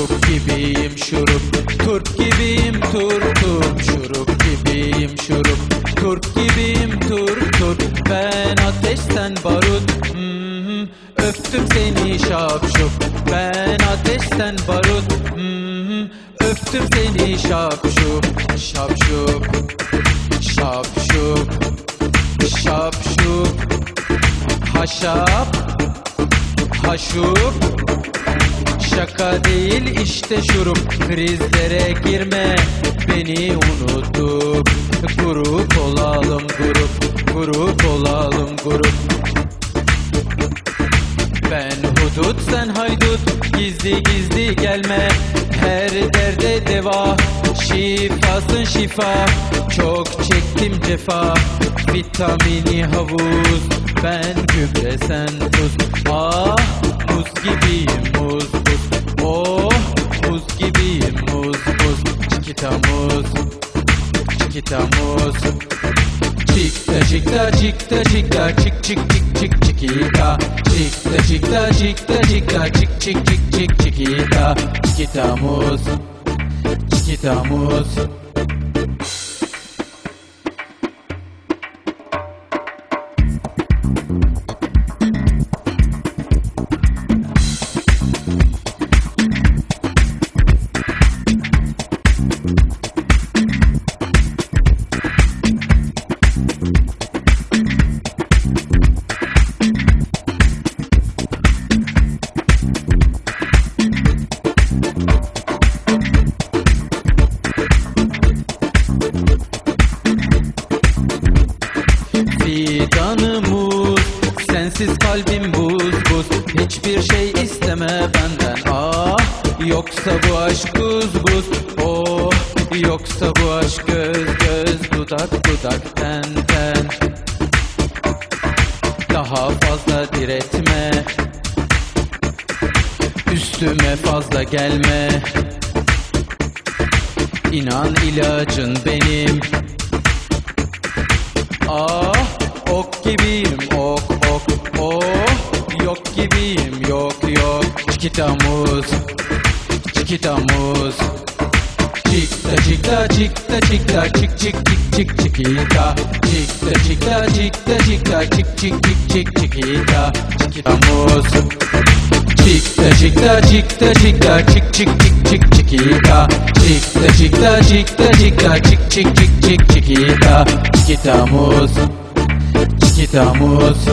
Şurup gibiyim şurup Turp gibiyim tur tur Şurup gibiyim şurup Turp gibiyim tur tur Ben ateşten barut. Hmm. Öptüm seni şapşup Ben ateşten barut. Hmm, Öptüm seni şapşup Şapşup Şapşup Şapşup Haşap. Haşup Şaka değil işte şurup. Krizlere girme. Beni unutup Grup olalım grup. Grup olalım grup Ben hudut sen haydut. Gizli gizli gelme Her derde deva. Şifasın şifa Çok çektim cefa. Vitamini havuz Ben gübre sen tuz. Ah muz gibiyim muz buz Oh muz gibiyim muz buz Çikita muz Çikita muz Çikta çikta çikta çikta çik çik çik çik çikita. Çikta çikta çikta çikta çik çik çik çik çikita. Çikita muz. Çikita muz Sensiz kalbim buz buz. Hiçbir şey isteme benden. Ah yoksa bu aşk buz buz. Oh yoksa bu aşk göz göz Dudak dudak. Ten ten Daha fazla diretme. Üstüme fazla gelme. İnan ilacın benim. Ah ok gibiyim ok ok oh yok gibiyim. Yok yok. Çikita muz Çikita muz Çikta çikta çikta çikta. Çik çik çik çik çikita. Çikta çikta çikta çikta. Çik çik çik çik çikita. Çikita muz Çikta çikta çikta çikta. Çik çik çik çik çikita. Çikta çikta çikta çikta. Çik çik çik çik çikita. Çikita muz Çikita muz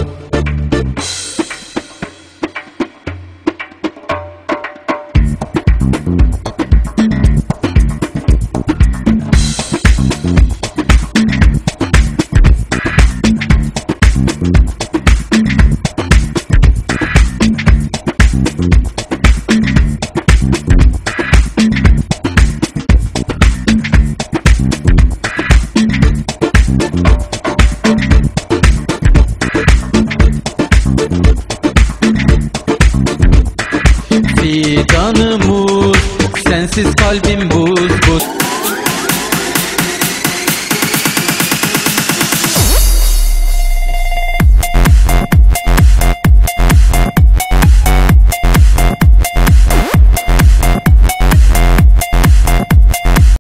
Fidanımız Sensiz kalbim buz buz